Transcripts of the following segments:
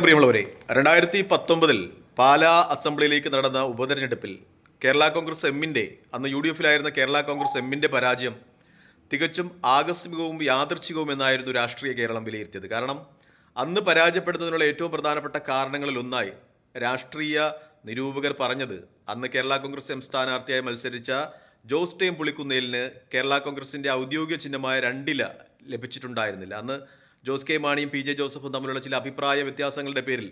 പ്രിയമുള്ളവരെ രണ്ടായിരത്തി പത്തൊമ്പതിൽ പാലാ അസംബ്ലിയിലേക്ക് നടന്ന ഉപതെരഞ്ഞെടുപ്പിൽ കേരള കോൺഗ്രസ് എമ്മിന്റെ അന്ന് യു ഡി എഫിലായിരുന്ന കേരള കോൺഗ്രസ് എമ്മിന്റെ പരാജയം തികച്ചും ആകസ്മികവും യാദർച്ഛികവും എന്നായിരുന്നു രാഷ്ട്രീയ കേരളം വിലയിരുത്തിയത്. കാരണം അന്ന് പരാജയപ്പെടുന്നതിനുള്ള ഏറ്റവും പ്രധാനപ്പെട്ട കാരണങ്ങളിൽ ഒന്നായി രാഷ്ട്രീയ നിരൂപകർ പറഞ്ഞത് അന്ന് കേരള കോൺഗ്രസ് എം സ്ഥാനാർത്ഥിയായി മത്സരിച്ച ജോസ് ടേം പുളിക്കുന്നേലിന് കേരള കോൺഗ്രസിന്റെ ഔദ്യോഗിക ചിഹ്നമായ രണ്ടില ലഭിച്ചിട്ടുണ്ടായിരുന്നില്ല. അന്ന് ജോസ് കെ മാണിയും പി ജെ ജോസഫും തമ്മിലുള്ള ചില അഭിപ്രായ വ്യത്യാസങ്ങളുടെ പേരിൽ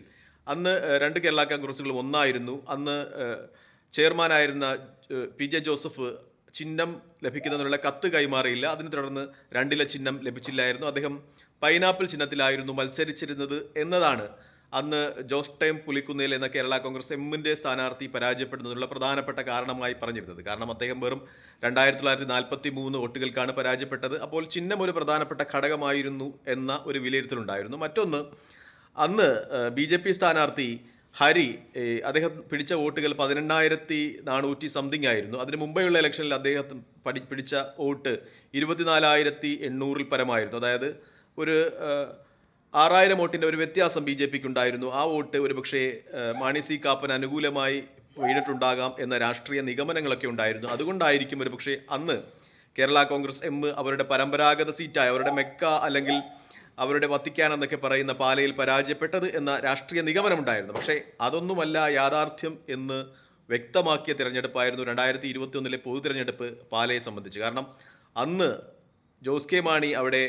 അന്ന് രണ്ട് കേരള കോൺഗ്രസുകളും ഒന്നായിരുന്നു. അന്ന് ചെയർമാനായിരുന്ന പി ജെ ജോസഫ് ചിഹ്നം ലഭിക്കുന്നതിനുള്ള കത്ത് കൈമാറിയില്ല. അതിനെ തുടർന്ന് രണ്ടിലെ ചിഹ്നം ലഭിച്ചില്ലായിരുന്നു. അദ്ദേഹം പൈനാപ്പിൾ ചിഹ്നത്തിലായിരുന്നു മത്സരിച്ചിരുന്നത് എന്നതാണ് അന്ന് ജോസ് ടൈം പുലിക്കുന്നേൽ എന്ന കേരള കോൺഗ്രസ് എമ്മിന്റെ സ്ഥാനാർത്ഥി പരാജയപ്പെടുന്നതിനുള്ള പ്രധാനപ്പെട്ട കാരണമായി പറഞ്ഞിരുന്നത്. കാരണം അദ്ദേഹം വെറും രണ്ടായിരത്തി തൊള്ളായിരത്തി നാൽപ്പത്തി മൂന്ന് വോട്ടുകൾക്കാണ് പരാജയപ്പെട്ടത്. അപ്പോൾ ചിഹ്നം ഒരു പ്രധാനപ്പെട്ട ഘടകമായിരുന്നു എന്ന ഒരു വിലയിരുത്തലുണ്ടായിരുന്നു. മറ്റൊന്ന് അന്ന് ബി ജെ പി സ്ഥാനാർത്ഥി ഹരി അദ്ദേഹം പിടിച്ച വോട്ടുകൾ പതിനെണ്ണായിരത്തി നാനൂറ്റി സംതിങ് ആയിരുന്നു. അതിന് മുമ്പെയുള്ള ഇലക്ഷനിൽ അദ്ദേഹം പഠി പിടിച്ച വോട്ട് ഇരുപത്തിനാലായിരത്തി എണ്ണൂറിൽ പരമായിരുന്നു. അതായത് ഒരു ആറായിരം വോട്ടിന്റെ ഒരു വ്യത്യാസം ബി ജെ പിക്ക് ഉണ്ടായിരുന്നു ആ വോട്ട് ഒരുപക്ഷെ മാണി സി കാപ്പന് അനുകൂലമായി വീണിട്ടുണ്ടാകാം എന്ന രാഷ്ട്രീയ നിഗമനങ്ങളൊക്കെ ഉണ്ടായിരുന്നു. അതുകൊണ്ടായിരിക്കും ഒരുപക്ഷെ അന്ന് കേരള കോൺഗ്രസ് എം അവരുടെ പരമ്പരാഗത സീറ്റായ അവരുടെ മെക്ക അല്ലെങ്കിൽ അവരുടെ വത്തിക്കാൻ എന്നൊക്കെ പറയുന്ന പാലയിൽ പരാജയപ്പെട്ടത് എന്ന രാഷ്ട്രീയ നിഗമനമുണ്ടായിരുന്നു. പക്ഷേ അതൊന്നുമല്ല യാഥാർത്ഥ്യം എന്ന് വ്യക്തമാക്കിയ തിരഞ്ഞെടുപ്പായിരുന്നു രണ്ടായിരത്തി ഇരുപത്തി ഒന്നിലെ പൊതു തിരഞ്ഞെടുപ്പ് പാലയെ സംബന്ധിച്ച്. കാരണം അന്ന് ജോസ് കെ മാണി അവിടെ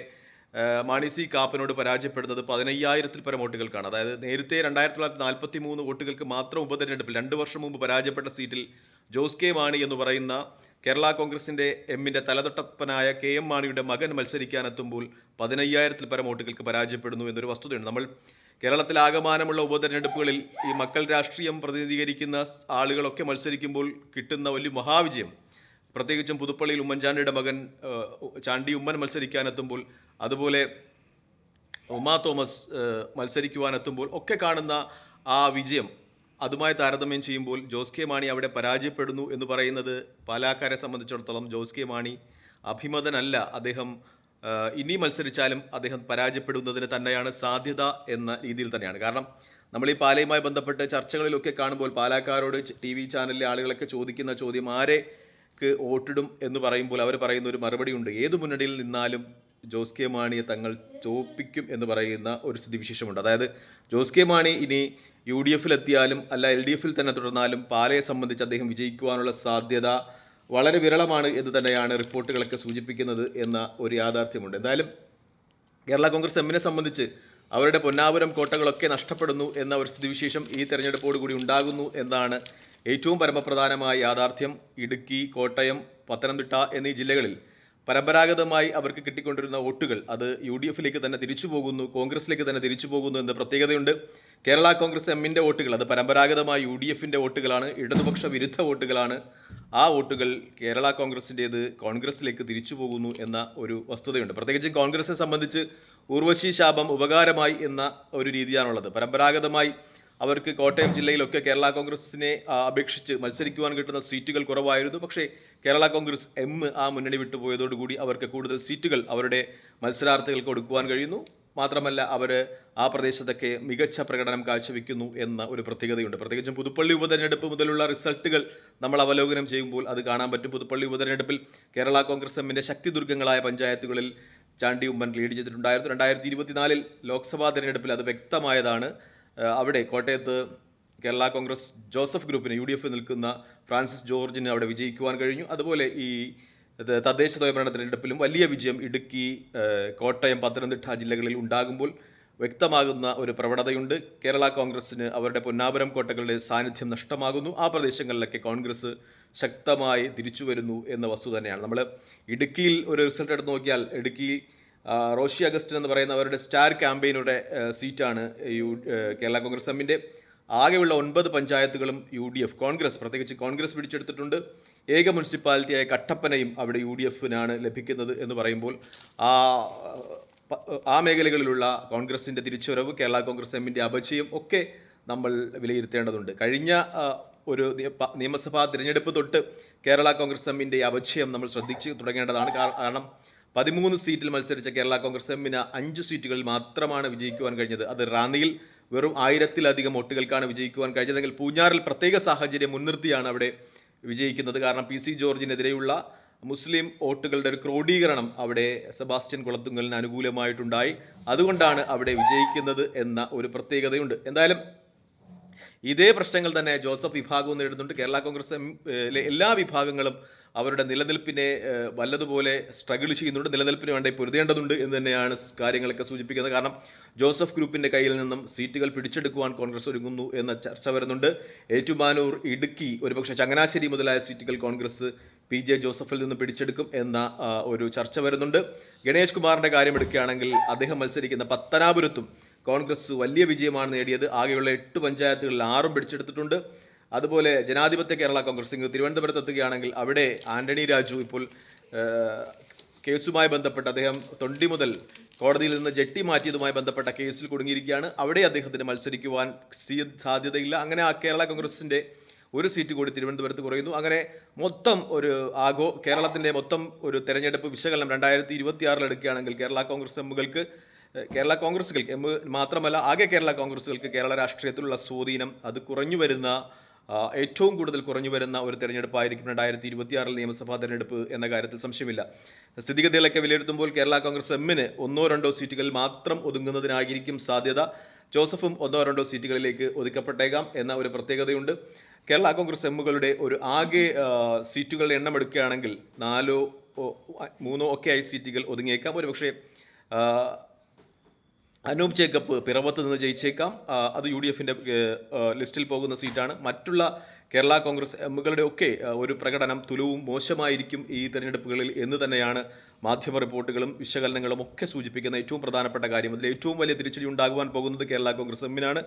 മാണി സി കാപ്പനോട് പരാജയപ്പെടുന്നത് പതിനയ്യായിരത്തിൽ പരം വോട്ടുകൾക്കാണ്. അതായത് നേരത്തെ രണ്ടായിരത്തി തൊള്ളായിരത്തി നാൽപ്പത്തി മൂന്ന് വോട്ടുകൾക്ക് മാത്രം ഉപതെരഞ്ഞെടുപ്പിൽ രണ്ട് വർഷം മുമ്പ് പരാജയപ്പെട്ട സീറ്റിൽ ജോസ് കെ മാണി എന്ന് പറയുന്ന കേരള കോൺഗ്രസിന്റെ എമ്മിന്റെ തലതൊട്ടപ്പനായ കെ എം മാണിയുടെ മകൻ മത്സരിക്കാനെത്തുമ്പോൾ പതിനയ്യായിരത്തിൽ പരം വോട്ടുകൾക്ക് പരാജയപ്പെടുന്നു എന്നൊരു വസ്തുതയുണ്ട്. നമ്മൾ കേരളത്തിൽ ആകമാനമുള്ള ഉപതെരഞ്ഞെടുപ്പുകളിൽ ഈ മക്കൾ രാഷ്ട്രീയം പ്രതിനിധീകരിക്കുന്ന ആളുകളൊക്കെ മത്സരിക്കുമ്പോൾ കിട്ടുന്ന വലിയ മഹാവിജയം പ്രത്യേകിച്ചും പുതുപ്പള്ളിയിൽ ഉമ്മൻചാണ്ടിയുടെ മകൻ ചാണ്ടി ഉമ്മൻ മത്സരിക്കാനെത്തുമ്പോൾ അതുപോലെ ഉമാ തോമസ് മത്സരിക്കുവാനെത്തുമ്പോൾ ഒക്കെ കാണുന്ന ആ വിജയം അതുമായി താരതമ്യം ചെയ്യുമ്പോൾ ജോസ് കെ മാണി അവിടെ പരാജയപ്പെടുന്നു എന്ന് പറയുന്നത് പാലാക്കാരെ സംബന്ധിച്ചിടത്തോളം ജോസ് കെ മാണി അഭിമതനല്ല. അദ്ദേഹം ഇനി മത്സരിച്ചാലും അദ്ദേഹം പരാജയപ്പെടുന്നതിന് തന്നെയാണ് സാധ്യത എന്ന രീതിയിൽ തന്നെയാണ്. കാരണം നമ്മൾ ഈ പാലയുമായി ബന്ധപ്പെട്ട് ചർച്ചകളിലൊക്കെ കാണുമ്പോൾ പാലാക്കാരോട് ടി വി ചാനലിലെ ആളുകളൊക്കെ ചോദിക്കുന്ന ചോദ്യം ആരെക്ക് വോട്ടിടും എന്ന് പറയുമ്പോൾ അവർ പറയുന്ന ഒരു മറുപടി ഉണ്ട്. ഏത് മുന്നണിയിൽ നിന്നാലും ജോസ് കെ മാണിയെ തങ്ങൾ ചോപ്പിക്കും എന്ന് പറയുന്ന ഒരു സ്ഥിതിവിശേഷമുണ്ട്. അതായത് ജോസ് കെ മാണി ഇനി യു ഡി എഫിൽ എത്തിയാലും അല്ല എൽ ഡി എഫിൽ തന്നെ തുടർന്നാലും പാലയെ സംബന്ധിച്ച് അദ്ദേഹം വിജയിക്കുവാനുള്ള സാധ്യത വളരെ വിരളമാണ് എന്ന് തന്നെയാണ് റിപ്പോർട്ടുകളൊക്കെ സൂചിപ്പിക്കുന്നത് എന്ന ഒരു യാഥാർത്ഥ്യമുണ്ട്. എന്തായാലും കേരള കോൺഗ്രസ് എമ്മിനെ സംബന്ധിച്ച് അവരുടെ പൊന്നാപുരം കോട്ടകളൊക്കെ നഷ്ടപ്പെടുന്നു എന്ന ഒരു സ്ഥിതിവിശേഷം ഈ തെരഞ്ഞെടുപ്പോടുകൂടി ഉണ്ടാകുന്നു എന്നാണ് ഏറ്റവും പരമപ്രധാനമായ യാഥാർത്ഥ്യം ഇടുക്കി കോട്ടയം പത്തനംതിട്ട എന്നീ ജില്ലകളിൽ പരമ്പരാഗതമായി അവർക്ക് കിട്ടിക്കൊണ്ടിരുന്ന വോട്ടുകൾ അത് യു ഡി എഫിലേക്ക് തന്നെ തിരിച്ചു പോകുന്നു കോൺഗ്രസിലേക്ക് തന്നെ തിരിച്ചു പോകുന്നു എന്ന പ്രത്യേകതയുണ്ട്. കേരള കോൺഗ്രസ് എമ്മിന്റെ വോട്ടുകൾ അത് പരമ്പരാഗതമായി യു ഡി എഫിന്റെ വോട്ടുകളാണ് ഇടതുപക്ഷ വിരുദ്ധ വോട്ടുകളാണ്. ആ വോട്ടുകൾ കേരള കോൺഗ്രസിന്റേത് കോൺഗ്രസിലേക്ക് തിരിച്ചു പോകുന്നു എന്ന ഒരു വസ്തുതയുണ്ട്. പ്രത്യേകിച്ച് കോൺഗ്രസിനെ സംബന്ധിച്ച് ഊർവശി ശാപം ഉപകാരമായി എന്ന ഒരു രീതിയാണുള്ളത്. പരമ്പരാഗതമായി അവർക്ക് കോട്ടയം ജില്ലയിലൊക്കെ കേരള കോൺഗ്രസിനെ അപേക്ഷിച്ച് മത്സരിക്കുവാൻ കിട്ടുന്ന സീറ്റുകൾ കുറവായിരുന്നു. പക്ഷേ കേരള കോൺഗ്രസ് എം ആ മുന്നണി വിട്ടുപോയതോടുകൂടി അവർക്ക് കൂടുതൽ സീറ്റുകൾ അവരുടെ മത്സരാർത്ഥികൾക്ക് കൊടുക്കുവാൻ കഴിയുന്നു. മാത്രമല്ല അവർ ആ പ്രദേശത്തൊക്കെ മികച്ച പ്രകടനം കാഴ്ചവെക്കുന്നു എന്ന ഒരു പ്രത്യേകതയുണ്ട്. പ്രത്യേകിച്ചും പുതുപ്പള്ളി ഉപതെരഞ്ഞെടുപ്പ് മുതലുള്ള റിസൾട്ടുകൾ നമ്മൾ അവലോകനം ചെയ്യുമ്പോൾ അത് കാണാൻ പറ്റും. പുതുപ്പള്ളി ഉപതെരഞ്ഞെടുപ്പിൽ കേരള കോൺഗ്രസ് എമ്മിന്റെ ശക്തിദുർഗങ്ങളായ പഞ്ചായത്തുകളിൽ ചാണ്ടി ഉമ്മൻ ലീഡ് ചെയ്തിട്ടുണ്ടായിരുന്നു. രണ്ടായിരത്തി ഇരുപത്തിനാലിൽ ലോക്സഭാ തെരഞ്ഞെടുപ്പിൽ അത് വ്യക്തമായതാണ്. അവിടെ കോട്ടയത്ത് കേരള കോൺഗ്രസ് ജോസഫ് ഗ്രൂപ്പിന് യു ഡി എഫ് നിൽക്കുന്ന ഫ്രാൻസിസ് ജോർജിന് അവിടെ വിജയിക്കുവാൻ കഴിഞ്ഞു. അതുപോലെ ഈ തദ്ദേശ സ്വയംഭരണ തിരഞ്ഞെടുപ്പിലും വലിയ വിജയം ഇടുക്കി കോട്ടയം പത്തനംതിട്ട ജില്ലകളിൽ ഉണ്ടാകുമ്പോൾ വ്യക്തമാകുന്ന ഒരു പ്രവണതയുണ്ട്. കേരള കോൺഗ്രസിന് അവരുടെ പൊന്നാപുരം കോട്ടകളുടെ സാന്നിധ്യം നഷ്ടമാകുന്നു. ആ പ്രദേശങ്ങളിലൊക്കെ കോൺഗ്രസ് ശക്തമായി തിരിച്ചു വരുന്നു എന്ന വസ്തു തന്നെയാണ്. നമ്മൾ ഇടുക്കിയിൽ ഒരു റിസൾട്ട് എടുത്ത് നോക്കിയാൽ ഇടുക്കി റോഷി അഗസ്റ്റിൻ എന്ന് പറയുന്ന അവരുടെ സ്റ്റാർ ക്യാമ്പയിനുടെ സീറ്റാണ് യു കേരള കോൺഗ്രസ് എമ്മിന്റെ ആകെയുള്ള ഒൻപത് പഞ്ചായത്തുകളും യു ഡി എഫ് കോൺഗ്രസ് പ്രത്യേകിച്ച് കോൺഗ്രസ് പിടിച്ചെടുത്തിട്ടുണ്ട്. ഏക മുനിസിപ്പാലിറ്റിയായ കട്ടപ്പനയും അവിടെ യു ഡി എഫിനാണ് ലഭിക്കുന്നത് എന്ന് പറയുമ്പോൾ ആ ആ മേഖലകളിലുള്ള കോൺഗ്രസിന്റെ തിരിച്ചുവരവ് കേരള കോൺഗ്രസ് എമ്മിന്റെ അപചയം ഒക്കെ നമ്മൾ വിലയിരുത്തേണ്ടതുണ്ട്. കഴിഞ്ഞ ഒരു നിയമസഭാ തിരഞ്ഞെടുപ്പ് തൊട്ട് കേരള കോൺഗ്രസ് എമ്മിന്റെ അപചയം നമ്മൾ ശ്രദ്ധിച്ച് തുടങ്ങേണ്ടതാണ്. കാരണം പതിമൂന്ന് സീറ്റിൽ മത്സരിച്ച കേരള കോൺഗ്രസ് എമ്മിന് അഞ്ച് സീറ്റുകളിൽ മാത്രമാണ് വിജയിക്കുവാൻ കഴിഞ്ഞത്. അത് റാന്നിയിൽ വെറും ആയിരത്തിലധികം വോട്ടുകൾക്കാണ് വിജയിക്കുവാൻ കഴിഞ്ഞതെങ്കിൽ പൂഞ്ഞാറിൽ പ്രത്യേക സാഹചര്യം മുൻനിർത്തിയാണ് അവിടെ വിജയിക്കുന്നത്. കാരണം പി സി ജോർജിനെതിരെയുള്ള മുസ്ലിം വോട്ടുകളുടെ ഒരു ക്രോഡീകരണം അവിടെ സെബാസ്റ്റ്യൻ കുളത്തുങ്കലിന് അനുകൂലമായിട്ടുണ്ടായി. അതുകൊണ്ടാണ് അവിടെ വിജയിക്കുന്നത് എന്ന ഒരു പ്രത്യേകതയുണ്ട്. എന്തായാലും ഇതേ പ്രശ്നങ്ങൾ തന്നെ ജോസഫ് വിഭാഗവും നേരിടുന്നുണ്ട്. കേരള കോൺഗ്രസ് എല്ലാ വിഭാഗങ്ങളും അവരുടെ നിലനിൽപ്പിനെ വല്ലതുപോലെ സ്ട്രഗിൾ ചെയ്യുന്നുണ്ട് നിലനിൽപ്പിന് വേണ്ടി പൊരുതേണ്ടതുണ്ട് എന്ന് തന്നെയാണ് കാര്യങ്ങളൊക്കെ സൂചിപ്പിക്കുന്നത്. കാരണം ജോസഫ് ഗ്രൂപ്പിന്റെ കയ്യിൽ നിന്നും സീറ്റുകൾ പിടിച്ചെടുക്കുവാൻ കോൺഗ്രസ് ഒരുങ്ങുന്നു എന്ന ചർച്ച വരുന്നുണ്ട്. ഏറ്റുമാനൂർ ഇടുക്കി ഒരുപക്ഷെ ചങ്ങനാശ്ശേരി മുതലായ സീറ്റുകൾ കോൺഗ്രസ് പി. ജെ. ജോസഫിൽ നിന്ന് പിടിച്ചെടുക്കും എന്ന ഒരു ചർച്ച വരുന്നുണ്ട്. ഗണേഷ് കുമാറിന്റെ കാര്യം എടുക്കുകയാണെങ്കിൽ അദ്ദേഹം മത്സരിക്കുന്ന പത്തനാപുരത്തും കോൺഗ്രസ് വലിയ വിജയമാണ് നേടിയത്. ആകെയുള്ള എട്ട് പഞ്ചായത്തുകളിൽ ആറും പിടിച്ചെടുത്തിട്ടുണ്ട്. അതുപോലെ ജനാധിപത്യ കേരള കോൺഗ്രസ് ഇങ്ങ് തിരുവനന്തപുരത്ത് എത്തുകയാണെങ്കിൽ അവിടെ ആന്റണി രാജു ഇപ്പോൾ കേസുമായി ബന്ധപ്പെട്ട് അദ്ദേഹം തൊണ്ടി മുതൽ കോടതിയിൽ നിന്ന് ജെട്ടി മാറ്റിയതുമായി ബന്ധപ്പെട്ട കേസിൽ കുടുങ്ങിയിരിക്കുകയാണ്. അവിടെ അദ്ദേഹത്തിന് മത്സരിക്കുവാൻ സാധ്യതയില്ല. അങ്ങനെ ആ കേരള കോൺഗ്രസിന്റെ ഒരു സീറ്റ് കൂടി തിരുവനന്തപുരത്ത് കുറയുന്നു. അങ്ങനെ മൊത്തം ഒരു ആഗോ കേരളത്തിന്റെ മൊത്തം ഒരു തെരഞ്ഞെടുപ്പ് വിശകലനം രണ്ടായിരത്തി ഇരുപത്തി ആറിൽ എടുക്കുകയാണെങ്കിൽ കേരള കോൺഗ്രസ് എമ്മുകൾക്ക് കേരള കോൺഗ്രസുകൾക്ക് എം മാത്രമല്ല ആകെ കേരള കോൺഗ്രസുകൾക്ക് കേരള രാഷ്ട്രീയത്തിലുള്ള സ്വാധീനം അത് കുറഞ്ഞു വരുന്ന ഏറ്റവും കൂടുതൽ കുറഞ്ഞു വരുന്ന ഒരു തെരഞ്ഞെടുപ്പായിരിക്കും രണ്ടായിരത്തി ഇരുപത്തിയാറിൽ നിയമസഭാ തെരഞ്ഞെടുപ്പ് എന്ന കാര്യത്തിൽ സംശയമില്ല. സ്ഥിതിഗതികളൊക്കെ വിലയിരുത്തുമ്പോൾ കേരള കോൺഗ്രസ് എമ്മിന് ഒന്നോ രണ്ടോ സീറ്റുകളിൽ മാത്രം ഒതുങ്ങുന്നതിനായിരിക്കും സാധ്യത. ജോസഫും ഒന്നോ രണ്ടോ സീറ്റുകളിലേക്ക് ഒതുക്കപ്പെട്ടേക്കാം എന്ന ഒരു പ്രത്യേകതയുണ്ട്. കേരള കോൺഗ്രസ് എമ്മുകളുടെ ഒരു ആകെ സീറ്റുകളുടെ എണ്ണം എടുക്കുകയാണെങ്കിൽ നാലോ മൂന്നോ ഒക്കെ ആയി സീറ്റുകൾ ഒതുങ്ങിയേക്കാം. ഒരുപക്ഷെ അനൂപ് ജേക്കബ് പിറവത്ത് നിന്ന് ജയിച്ചേക്കാം. അത് യു ഡി എഫിന്റെ ലിസ്റ്റിൽ പോകുന്ന സീറ്റാണ്. മറ്റുള്ള കേരള കോൺഗ്രസ് എമ്മുകളുടെ ഒക്കെ ഒരു പ്രകടനം തുലവും മോശമായിരിക്കും ഈ തെരഞ്ഞെടുപ്പുകളിൽ എന്ന് തന്നെയാണ് മാധ്യമ റിപ്പോർട്ടുകളും വിശകലനങ്ങളും ഒക്കെ സൂചിപ്പിക്കുന്ന ഏറ്റവും പ്രധാനപ്പെട്ട കാര്യം. അതിൽ ഏറ്റവും വലിയ തിരിച്ചടി ഉണ്ടാകുവാൻ പോകുന്നത് കേരള കോൺഗ്രസ് എമ്മിനാണ്.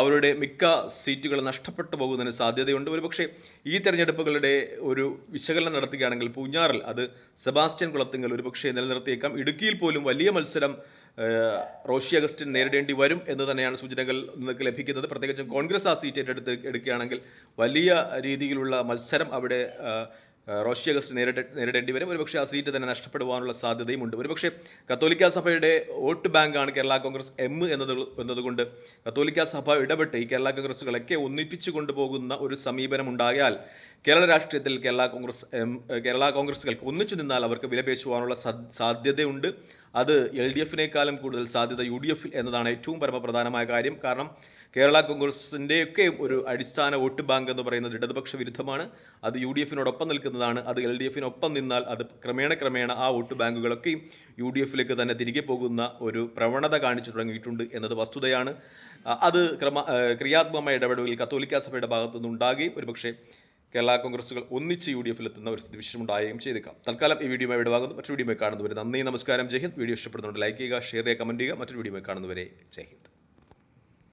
അവരുടെ മിക്ക സീറ്റുകൾ നഷ്ടപ്പെട്ടു പോകുന്നതിന് സാധ്യതയുണ്ട്. ഒരുപക്ഷെ ഈ തെരഞ്ഞെടുപ്പുകളുടെ ഒരു വിശകലനം നടത്തുകയാണെങ്കിൽ പൂഞ്ഞാറിൽ അത് സെബാസ്റ്റ്യൻ കുളത്തിങ്കൽ ഒരുപക്ഷെ നിലനിർത്തിയേക്കാം. ഇടുക്കിയിൽ പോലും വലിയ മത്സരം റോഷി അഗസ്റ്റിൻ നേരിടേണ്ടി വരും എന്ന് തന്നെയാണ് സൂചനകൾ നിങ്ങൾക്ക് ലഭിക്കുന്നത്. പ്രത്യേകിച്ചും കോൺഗ്രസ് ആ സീറ്റ് ഏറ്റെടുത്ത് എടുക്കുകയാണെങ്കിൽ വലിയ രീതിയിലുള്ള മത്സരം അവിടെ റോഷി അഗസ്റ്റ് നേരിട നേരിടേണ്ടി വരും. ഒരുപക്ഷെ ആ സീറ്റ് തന്നെ നഷ്ടപ്പെടുവാനുള്ള സാധ്യതയും ഉണ്ട്. ഒരുപക്ഷെ കത്തോലിക്ക സഭയുടെ വോട്ട് ബാങ്കാണ് കേരള കോൺഗ്രസ് എം എന്നത് എന്നതുകൊണ്ട് കത്തോലിക്ക സഭ ഇടപെട്ട് ഈ കേരള കോൺഗ്രസുകളൊക്കെ ഒന്നിപ്പിച്ചു കൊണ്ടുപോകുന്ന ഒരു സമീപനം ഉണ്ടായാൽ കേരള രാഷ്ട്രീയത്തിൽ കേരള കോൺഗ്രസ് എം കേരള കോൺഗ്രസുകൾക്ക് ഒന്നിച്ചു നിന്നാൽ അവർക്ക് വിലപേശുവാനുള്ള സാധ്യതയുണ്ട്. അത് എൽ ഡി എഫിനേക്കാളും കൂടുതൽ സാധ്യത യു ഡി എഫിൽ എന്നതാണ് ഏറ്റവും പരമപ്രധാനമായ കാര്യം. കാരണം കേരള കോൺഗ്രസിന്റെയൊക്കെ ഒരു അടിസ്ഥാന വോട്ട് ബാങ്ക് എന്ന് പറയുന്നത് ഇടതുപക്ഷ വിരുദ്ധമാണ്. അത് യു ഡി എഫിനോടൊപ്പം നിൽക്കുന്നതാണ്. അത് എൽ ഡി എഫിനൊപ്പം നിന്നാൽ അത് ക്രമേണ ക്രമേണ ആ വോട്ട് ബാങ്കുകളൊക്കെയും യു ഡി എഫിലേക്ക് തന്നെ തിരികെ പോകുന്ന ഒരു പ്രവണത കാണിച്ചു തുടങ്ങിയിട്ടുണ്ട് എന്നത് വസ്തുതയാണ്. അത് ക്രമ ക്രിയാത്മകമായ ഇടപെടലുകൾ കത്തോലിക്ക സഭയുടെ ഭാഗത്തു നിന്നുണ്ടാകുകയും ഒരുപക്ഷെ കേരള കോൺഗ്രസുകൾ ഒന്നിച്ച് യു ഡി എഫിൽ എത്തുന്ന ഒരു സ്ഥിതിവിശേഷം ഉണ്ടാവുകയും ചെയ്തേക്കാം. തൽക്കാലം ഈ വീഡിയോ വിടവാകുന്നു മറ്റൊരു വീഡിയോ കാണുന്നവരെ നന്ദി നമസ്കാരം ജയ് ഹിന്ദ്. വീഡിയോ ഇഷ്ടപ്പെടുന്നുണ്ട് ലൈക്ക് ചെയ്യുക ഷെയർ ചെയ്യുക കമന്റ് ചെയ്യുക. മറ്റൊരു വീഡിയോ കാണുന്നവരെ ജയ് ഹിന്ദ്.